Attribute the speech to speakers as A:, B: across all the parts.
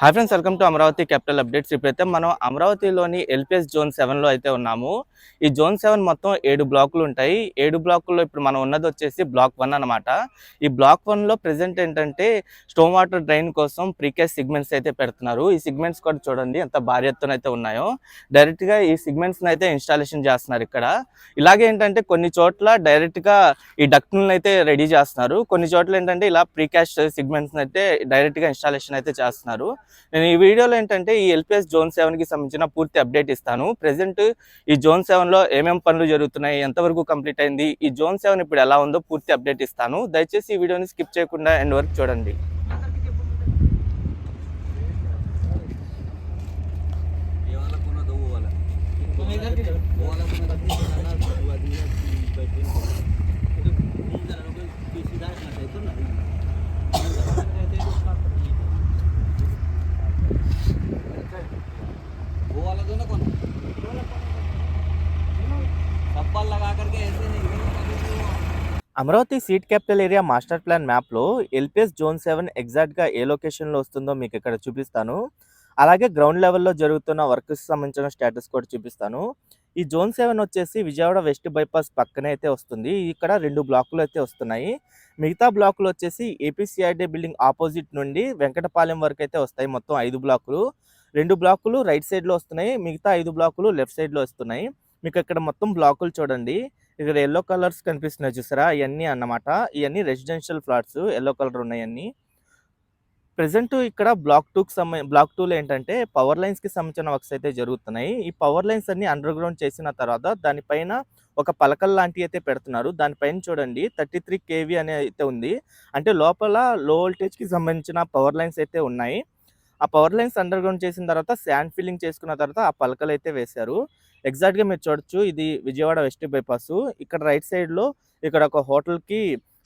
A: Hi friends welcome to Amaravati capital updates. ఇప్పుడైతే మనం అమరావతిలోని ఎల్పిఎస్ జోన్ సెవెన్లో అయితే ఉన్నాము. ఈ జోన్ సెవెన్ మొత్తం ఏడు బ్లాకులు ఉంటాయి. ఏడు బ్లాకుల్లో ఇప్పుడు మనం ఉన్నది వచ్చేసి బ్లాక్ వన్ అన్నమాట. ఈ బ్లాక్ వన్లో ప్రెసెంట్ ఏంటంటే స్టోన్ వాటర్ డ్రైన్ కోసం ప్రీకేస్ సిగ్మెంట్స్ అయితే పెడుతున్నారు. ఈ సిగ్మెంట్స్ కూడా చూడండి ఎంత భారీ ఎత్తున అయితే ఉన్నాయో. డైరెక్ట్గా ఈ సిగ్మెంట్స్ని అయితే ఇన్స్టాలేషన్ చేస్తున్నారు ఇక్కడ. ఇలాగే ఏంటంటే కొన్ని చోట్ల డైరెక్ట్గా ఈ డక్ట్లను అయితే రెడీ చేస్తున్నారు. కొన్ని చోట్ల ఏంటంటే ఇలా ప్రీకాస్ట్ సిగ్మెంట్స్ని అయితే డైరెక్ట్గా ఇన్స్టాలేషన్ అయితే చేస్తున్నారు. నేను ఈ వీడియోలో ఏంటంటే ఈ ఎల్పిఎస్ జోన్ సెవెన్కి సంబంధించిన పూర్తి అప్డేట్ ఇస్తాను. ప్రెసెంట్ ఈ జోన్ సెవెన్లో ఏమేమి పనులు జరుగుతున్నాయి ఎంతవరకు కంప్లీట్ అయింది ఈ జోన్ సెవెన్ ఇప్పుడు ఎలా ఉందో పూర్తి అప్డేట్ ఇస్తాను. దయచేసి ఈ వీడియోని స్కిప్ చేయకుండా ఎండ్ వరకు చూడండి. Amaravati seed capital area master plan మ్యాప్లో ఎల్పిఎస్ జోన్ సెవెన్ ఎగ్జాక్ట్గా ఏ లొకేషన్లో వస్తుందో మీకు ఇక్కడ చూపిస్తాను. అలాగే గ్రౌండ్ లెవెల్లో జరుగుతున్న వర్క్స్ సంబంధించిన స్టేటస్ కూడా చూపిస్తాను. ఈ జోన్ సెవెన్ వచ్చేసి విజయవాడ వెస్ట్ బైపాస్ పక్కనే అయితే వస్తుంది. ఇక్కడ రెండు బ్లాకులు అయితే వస్తున్నాయి. మిగతా బ్లాకులు వచ్చేసి ఏపీసీఐడి బిల్డింగ్ ఆపోజిట్ నుండి వెంకటపాలెం వరకు అయితే వస్తాయి. మొత్తం ఐదు బ్లాకులు. రెండు బ్లాకులు రైట్ సైడ్లో వస్తున్నాయి. మిగతా ఐదు బ్లాకులు లెఫ్ట్ సైడ్లో వస్తున్నాయి. మీకు ఇక్కడ మొత్తం బ్లాకులు చూడండి. ఇక్కడ ఎల్లో కలర్స్ కనిపిస్తున్నాయి చూసారా? ఇవన్నీ అన్నమాట. ఇవన్నీ రెసిడెన్షియల్ ఫ్లాట్స్ ఎల్లో కలర్ ఉన్నాయన్నీ. ప్రజెంట్ ఇక్కడ బ్లాక్ టూకి సంబంధ బ్లాక్ టూలో ఏంటంటే పవర్ లైన్స్కి సంబంధించిన వర్క్స్ అయితే జరుగుతున్నాయి. ఈ పవర్ లైన్స్ అన్ని అండర్ గ్రౌండ్ చేసిన తర్వాత దానిపైన ఒక పలకల్ లాంటివి అయితే పెడుతున్నారు. దానిపైన చూడండి థర్టీ త్రీ కేవీ అనే అయితే ఉంది. అంటే లోపల లో వోల్టేజ్కి సంబంధించిన పవర్ లైన్స్ అయితే ఉన్నాయి. ఆ పవర్ లైన్స్ అండర్ గ్రౌండ్ చేసిన తర్వాత శాండ్ ఫిల్లింగ్ చేసుకున్న తర్వాత ఆ పలకలు అయితే వేశారు. ఎగ్జాక్ట్గా మీరు చూడొచ్చు. ఇది విజయవాడ వెస్ట్ బైపాస్ ఇక్కడ రైట్ సైడ్లో ఇక్కడ ఒక హోటల్కి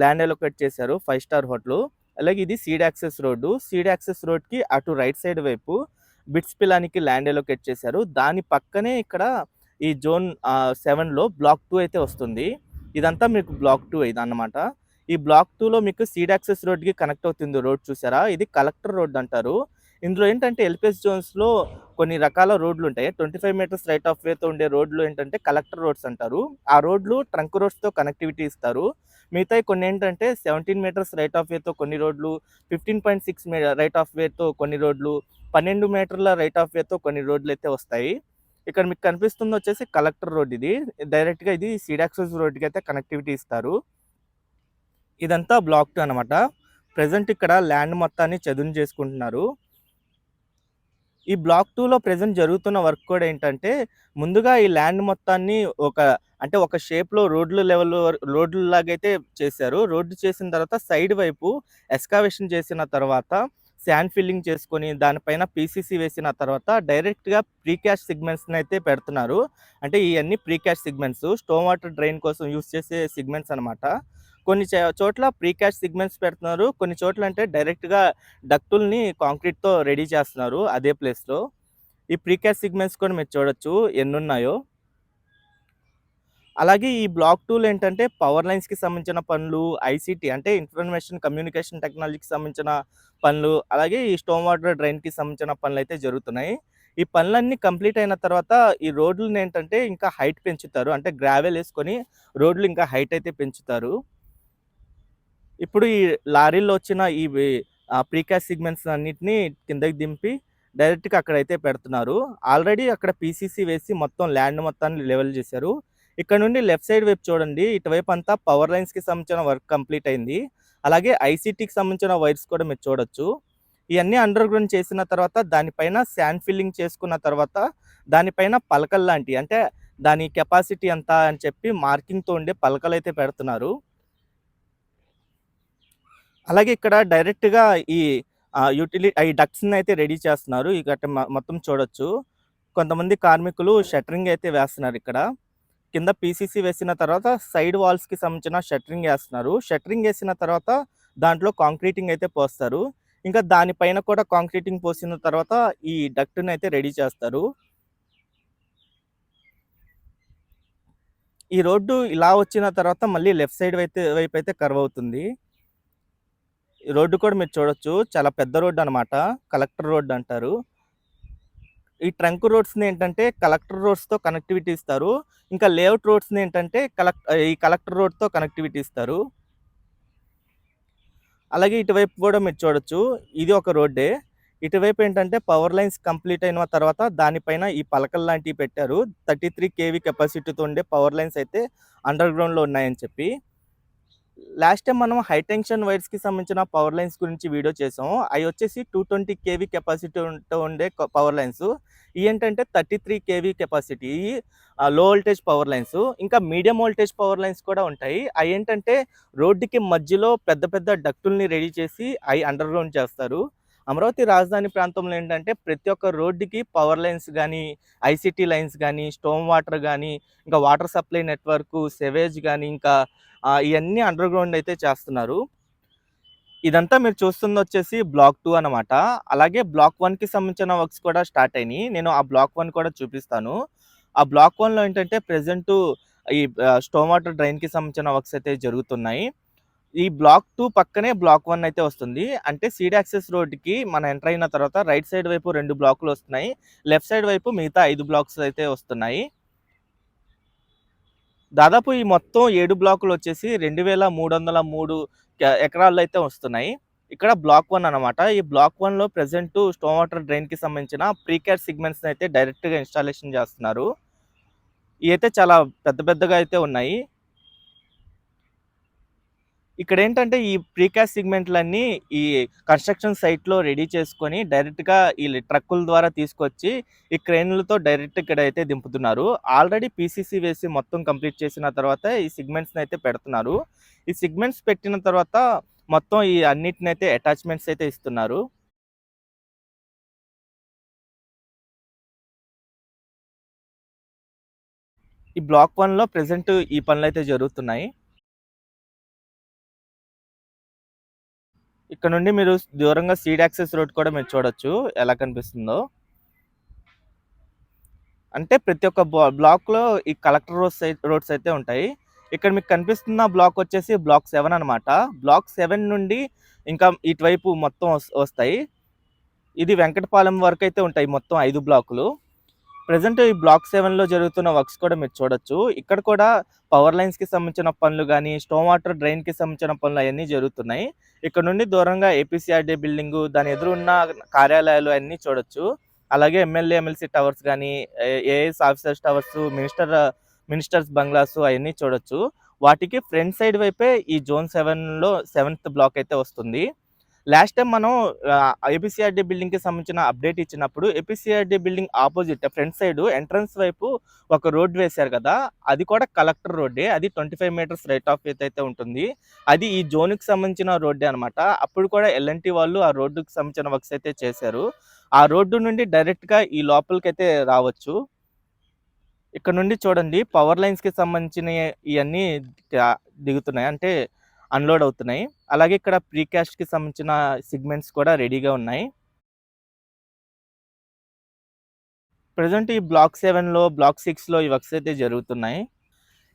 A: ల్యాండ్ అలొకేట్ చేశారు. ఫైవ్ స్టార్ హోటల్ అలాగే ఇది seed access road seed access రోడ్కి అటు రైట్ సైడ్ వైపు బిట్స్ పిలానికి ల్యాండ్ అలొకేట్ చేశారు. దాని పక్కనే ఇక్కడ ఈ జోన్ సెవెన్లో బ్లాక్ టూ అయితే వస్తుంది. ఇదంతా మీకు బ్లాక్ టూ ఇది అన్నమాట ఈ బ్లాక్ టూలో మీకు సీడ్ యాక్సెస్ రోడ్కి కనెక్ట్ అవుతుంది రోడ్ చూసారా? ఇది కలెక్టర్ రోడ్ అంటారు. ఇందులో ఏంటంటే ఎల్పిఎస్ జోన్స్లో కొన్ని రకాల రోడ్లు ఉంటాయి twenty five metres right of వేతో ఉండే రోడ్లు ఏంటంటే కలెక్టర్ రోడ్స్ అంటారు. ఆ రోడ్లు ట్రంక్ రోడ్స్తో కనెక్టివిటీ ఇస్తారు. మిగతా కొన్ని ఏంటంటే సెవెంటీన్ మీటర్స్ రైట్ ఆఫ్ వేతో కొన్ని రోడ్లు fifteen point six right of వేతో కొన్ని రోడ్లు పన్నెండు మీటర్ల రైట్ ఆఫ్ వేతో కొన్ని రోడ్లు అయితే వస్తాయి. ఇక్కడ మీకు కనిపిస్తుంది వచ్చేసి కలెక్టర్ రోడ్ ఇది. డైరెక్ట్గా ఇది సీడాక్సెస్ రోడ్కి అయితే కనెక్టివిటీ ఇస్తారు. ఇదంతా బ్లాక్ టూ అనమాట ప్రజెంట్ ఇక్కడ ల్యాండ్ మొత్తాన్ని చదును చేసుకుంటున్నారు. ఈ బ్లాక్ టూలో ప్రజెంట్ జరుగుతున్న వర్క్ కూడా ఏంటంటే ముందుగా ఈ ల్యాండ్ మొత్తాన్ని ఒక అంటే ఒక షేప్లో రోడ్లు లెవెల్ రోడ్లు లాగైతే చేశారు. రోడ్డు చేసిన తర్వాత సైడ్ వైపు ఎస్కావేషన్ చేసిన తర్వాత శాండ్ ఫిల్లింగ్ చేసుకొని దానిపైన పీసీసీ వేసిన తర్వాత డైరెక్ట్గా ప్రీక్యాష్ సిగ్మెంట్స్ని అయితే పెడుతున్నారు. అంటే ఇవన్నీ precast segments. Storm water drain కోసం యూస్ చేసే సిగ్మెంట్స్ అనమాట కొన్ని చోట్ల ప్రీక్యాష్ సిగ్మెంట్స్ పెడుతున్నారు. కొన్ని చోట్ల అంటే డైరెక్ట్గా డక్టుల్ని కాంక్రీట్తో రెడీ చేస్తున్నారు అదే ప్లేస్లో. ఈ ప్రీక్యాష్ సిగ్మెంట్స్ కూడా మీరు చూడొచ్చు ఎన్ని ఉన్నాయో అలాగే ఈ బ్లాక్ టూల్ ఏంటంటే పవర్ లైన్స్కి సంబంధించిన పనులు ఐసీటీ అంటే ఇన్ఫర్మేషన్ కమ్యూనికేషన్ టెక్నాలజీకి సంబంధించిన పనులు అలాగే ఈ స్టోన్ వాటర్ డ్రైన్కి సంబంధించిన పనులు అయితే జరుగుతున్నాయి. ఈ పనులన్నీ కంప్లీట్ అయిన తర్వాత ఈ రోడ్లను ఏంటంటే ఇంకా హైట్ పెంచుతారు. అంటే గ్రావెల్ వేసుకొని రోడ్లు ఇంకా హైట్ అయితే పెంచుతారు. ఇప్పుడు ఈ లారీలో వచ్చిన ఈ ప్రీకాస్ట్ సిగ్మెంట్స్ అన్నిటిని కిందకి దింపి డైరెక్ట్గా అక్కడైతే పెడుతున్నారు. ఆల్రెడీ అక్కడ పీసీసీ వేసి మొత్తం ల్యాండ్ మొత్తాన్ని లెవెల్ చేశారు. ఇక్కడ నుండి లెఫ్ట్ సైడ్ వైపు చూడండి ఇటువైపు అంతా పవర్ లైన్స్కి సంబంధించిన వర్క్ కంప్లీట్ అయింది. అలాగే ఐసీటీకి సంబంధించిన వైర్స్ కూడా మీరు చూడొచ్చు. ఇవన్నీ అండర్ గ్రౌండ్ చేసిన తర్వాత దానిపైన శాండ్ ఫిల్లింగ్ చేసుకున్న తర్వాత దానిపైన పలకలు లాంటివి అంటే దాని కెపాసిటీ ఎంత అని చెప్పి మార్కింగ్తో ఉండే పలకలు అయితే పెడుతున్నారు. అలాగే ఇక్కడ డైరెక్ట్గా ఈ యూటిలిటీ ఈ డక్ట్స్ని అయితే రెడీ చేస్తున్నారు ఇక మొత్తం చూడొచ్చు కొంతమంది కార్మికులు షట్టరింగ్ అయితే వేస్తున్నారు ఇక్కడ కింద పీసీసీ వేసిన తర్వాత సైడ్ వాల్స్కి సంబంధించిన షట్టరింగ్ వేస్తున్నారు షట్రింగ్ వేసిన తర్వాత దాంట్లో కాంక్రీటింగ్ అయితే పోస్తారు. ఇంకా దానిపైన కూడా కాంక్రీటింగ్ పోసిన తర్వాత ఈ డక్ట్‌ని అయితే రెడీ చేస్తారు. ఈ రోడ్డు ఇలా వచ్చిన తర్వాత మళ్ళీ లెఫ్ట్ సైడ్ అయితే వైపు అయితే కర్వ్ అవుతుంది. ఈ రోడ్డు కూడా మీరు చూడొచ్చు. చాలా పెద్ద రోడ్డు అనమాట. కలెక్టర్ రోడ్ అంటారు. ఈ ట్రంక్ రోడ్స్‌ని ఏంటంటే కలెక్టర్ రోడ్స్‌తో కనెక్టివిటీ ఇస్తారు. ఇంకా లేఅవుట్ రోడ్స్‌ని ఏంటంటే కలెక్ట్ ఈ కలెక్టర్ రోడ్‌తో కనెక్టివిటీ ఇస్తారు. అలాగే ఇటువైపు కూడా మీరు చూడొచ్చు. ఇది ఒక రోడ్డే. ఇటువైపు ఏంటంటే పవర్ లైన్స్ కంప్లీట్ అయిన తర్వాత దానిపైన ఈ పలకలు లాంటివి పెట్టారు. 33 కేవీ కెపాసిటీతో ఉండే పవర్ లైన్స్ అయితే అండర్ గ్రౌండ్‌లో ఉన్నాయని చెప్పి. లాస్ట్ టైం మనం హై టెన్షన్ వైర్స్‌కి సంబంధించిన పవర్ లైన్స్ గురించి వీడియో చేసాము అవి వచ్చేసి 220 కేవీ కెపాసిటీతో ఉండే పవర్ లైన్స్. ఏంటంటే థర్టీ త్రీ కేవీ కెపాసిటీ. ఇయి లో వోల్టేజ్ పవర్ లైన్స్. ఇంకా మీడియం వోల్టేజ్ పవర్ లైన్స్ కూడా ఉంటాయి. అవి ఏంటంటే రోడ్డుకి మధ్యలో పెద్ద పెద్ద డక్టుల్ని రెడీ చేసి అవి అండర్ గ్రౌండ్ చేస్తారు. అమరావతి రాజధాని ప్రాంతంలో ఏంటంటే ప్రతి ఒక్క రోడ్డుకి పవర్ లైన్స్ కానీ ఐసీటీ లైన్స్ కానీ స్టోమ్ వాటర్ కానీ ఇంకా వాటర్ సప్లై నెట్వర్క్ సెవేజ్ కానీ ఇంకా ఇవన్నీ అండర్ గ్రౌండ్ అయితే చేస్తున్నారు. ఇదంతా మీరు చూస్తుందొచ్చేసి బ్లాక్ టూ అనమాట. అలాగే బ్లాక్ వన్కి సంబంధించిన వర్క్స్ కూడా స్టార్ట్ అయినాయి నేను ఆ బ్లాక్ వన్ కూడా చూపిస్తాను. ఆ బ్లాక్ వన్లో ఏంటంటే ప్రెజెంటు ఈ స్టోమ్ వాటర్ డ్రైన్‌కి సంబంధించిన వర్క్స్ అయితే జరుగుతున్నాయి. ఈ బ్లాక్ టూ పక్కనే బ్లాక్ వన్ అయితే వస్తుంది. అంటే సీడ్ యాక్సెస్ రోడ్‌కి మనం ఎంటర్ అయిన తర్వాత రైట్ సైడ్ వైపు రెండు బ్లాకులు వస్తున్నాయి. లెఫ్ట్ సైడ్ వైపు మిగతా ఐదు బ్లాక్స్ అయితే వస్తున్నాయి. దాదాపు ఈ మొత్తం ఏడు బ్లాకులు వచ్చేసి 2303 క ఎకరాల్లో అయితే వస్తున్నాయి. ఇక్కడ బ్లాక్ వన్ అనమాట. ఈ బ్లాక్ వన్లో ప్రెజెంటు స్టోమ్ వాటర్ డ్రైన్‌కి సంబంధించిన ప్రీకేర్ సిగ్మెంట్స్ని అయితే డైరెక్ట్‌గా ఇన్‌స్టాలేషన్ చేస్తున్నారు. ఇయైతే చాలా పెద్ద పెద్దగా అయితే ఉన్నాయి. ఇక్కడ ఏంటంటే ఈ ప్రీకాస్ట్ సిగ్మెంట్లన్నీ ఈ కన్‌స్ట్రక్షన్ సైట్‌లో రెడీ చేసుకొని డైరెక్ట్‌గా ఈ ట్రక్కుల ద్వారా తీసుకొచ్చి ఈ క్రేన్‌లతో డైరెక్ట్ ఇక్కడైతే దింపుతున్నారు. ఆల్రెడీ పీసీసీ వేసి మొత్తం కంప్లీట్ చేసిన తర్వాత ఈ సిగ్మెంట్స్ని అయితే పెడుతున్నారు. ఈ సిగ్మెంట్స్ పెట్టిన తర్వాత మొత్తం ఈ అన్నిటినైతే అటాచ్‌మెంట్స్ అయితే ఇస్తున్నారు. ఈ బ్లాక్ 1లో ప్రెజెంట్ ఈ పనులైతే జరుగుతున్నాయి. ఇక్కడ నుండి మీరు దూరంగా సీడ్ యాక్సెస్ రోడ్ కూడా మీరు చూడొచ్చు. ఎలా కనిపిస్తుందో. అంటే ప్రతి ఒక్క బ్లాక్‌లో ఈ కలెక్టర్ రోడ్స్ రోడ్స్ అయితే ఉంటాయి. ఇక్కడ మీకు కనిపిస్తున్న బ్లాక్ వచ్చేసి బ్లాక్ సెవెన్ అనమాట. బ్లాక్ సెవెన్ నుండి ఇంకా ఇటువైపు మొత్తం వస్తాయి. ఇది వెంకటపాలెం వరకు అయితే ఉంటాయి మొత్తం ఐదు బ్లాకులు. ప్రెజెంట్ ఈ బ్లాక్ సెవెన్లో జరుగుతున్న వర్క్స్ కూడా మీరు చూడొచ్చు. ఇక్కడ కూడా పవర్ లైన్స్‌కి సంబంధించిన పనులు కానీ స్టోమ్ వాటర్ డ్రైన్‌కి సంబంధించిన పనులు అవన్నీ జరుగుతున్నాయి. ఇక్కడ నుండి దూరంగా ఏపీసీఆర్‌డీ బిల్డింగ్ దాని ఎదురున్న కార్యాలయాలు అన్నీ చూడొచ్చు. అలాగే ఎమ్మెల్యే, ఎమ్మెల్సీ టవర్స్ కానీ ఏ officers towers, minister ministers bungalows అవన్నీ చూడొచ్చు. వాటికి ఫ్రంట్ సైడ్ వైపే ఈ జోన్ సెవెన్లో సెవెంత్ బ్లాక్ అయితే వస్తుంది. లాస్ట్ టైం మనం ఆహ్, ఏపీసీఆర్‌డీ బిల్డింగ్‌కి సంబంధించిన అప్డేట్ ఇచ్చినప్పుడు APCRD building opposite front side entrance వైపు ఒక రోడ్ వేశారు కదా! అది కూడా కలెక్టర్ రోడ్డే. అది 25 మీటర్స్ రైట్ ఆఫ్ వేత్ అయితే ఉంటుంది. అది ఈ జోన్‌కి సంబంధించిన రోడ్డే అనమాట. అప్పుడు కూడా ఎల్ఎన్టీ వాళ్ళు ఆ రోడ్డుకి సంబంధించిన వర్క్స్ అయితే చేశారు. ఆ రోడ్డు నుండి డైరెక్ట్‌గా ఈ లోపలికైతే రావచ్చు. ఇక్కడ నుండి చూడండి పవర్ లైన్స్‌కి సంబంధించినయి ఇవన్నీ దిగుతున్నాయి. అంటే అన్‌లోడ్ అవుతున్నాయి. అలాగే ఇక్కడ ప్రీకాస్ట్‌కి సంబంధించిన సిగ్మెంట్స్ కూడా రెడీగా ఉన్నాయి. ప్రజెంట్ ఈ బ్లాక్ సెవెన్లో బ్లాక్ సిక్స్లో ఈ వర్క్స్ అయితే జరుగుతున్నాయి.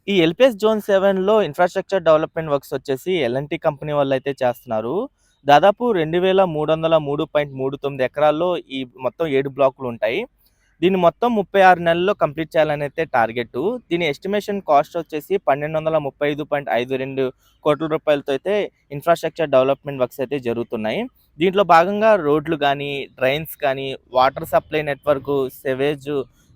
A: ఈ ఎల్‌పీఎస్ జోన్ సెవెన్లో ఇన్‌ఫ్రాస్ట్రక్చర్ డెవలప్‌మెంట్ వర్క్స్ వచ్చేసి ఎల్ఎన్టీ కంపెనీ వాళ్ళైతే చేస్తున్నారు. దాదాపు 2303.39 ఎకరాల్లో ఈ మొత్తం ఏడు బ్లాకులు ఉంటాయి. దీన్ని మొత్తం 36 నెలల్లో కంప్లీట్ చేయాలని అయితే టార్గెట్ దీని ఎస్టిమేషన్ కాస్ట్ వచ్చేసి 1235.52 కోట్ల రూపాయలతో అయితే ఇన్‌ఫ్రాస్ట్రక్చర్ డెవలప్‌మెంట్ వర్క్స్ అయితే జరుగుతున్నాయి. దీంట్లో భాగంగా రోడ్లు కానీ డ్రైన్స్ కానీ, water supply network sewage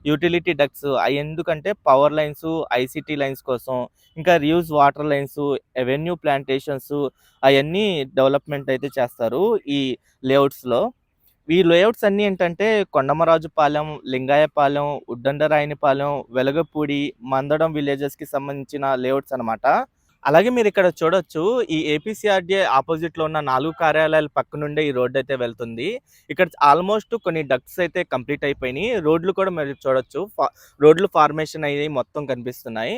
A: utility ducts ఎందుకంటే పవర్ లైన్సు, ఐసీటీ లైన్స్ కోసం, ఇంకా reuse water lines, avenue plantations అవన్నీ డెవలప్‌మెంట్ అయితే చేస్తారు ఈ లేఅవుట్స్‌లో. ఈ లేఅవుట్స్ అన్నీ ఏంటంటే కొండమరాజుపాలెం, లింగాయపాలెం, ఉద్దండరాయనిపాలెం, వెలగపూడి, మందడం విలేజెస్‌కి సంబంధించిన లేఅవుట్స్ అనమాట. అలాగే మీరు ఇక్కడ చూడొచ్చు. ఈ ఏపీసీఆర్‌డీఏ ఆపోజిట్లో ఉన్న నాలుగు కార్యాలయాల పక్క నుండే ఈ రోడ్డు అయితే వెళ్తుంది. ఇక్కడ ఆల్మోస్ట్ కొన్ని డక్ట్స్ అయితే కంప్లీట్ అయిపోయినాయి రోడ్లు కూడా మీరు చూడొచ్చు. రోడ్లు ఫార్మేషన్ అయ్యి మొత్తం కనిపిస్తున్నాయి.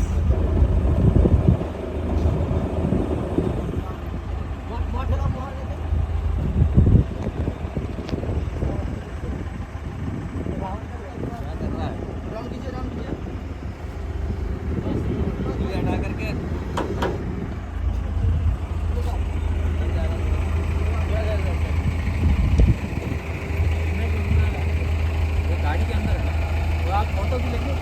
A: फ़ोटो भी लगे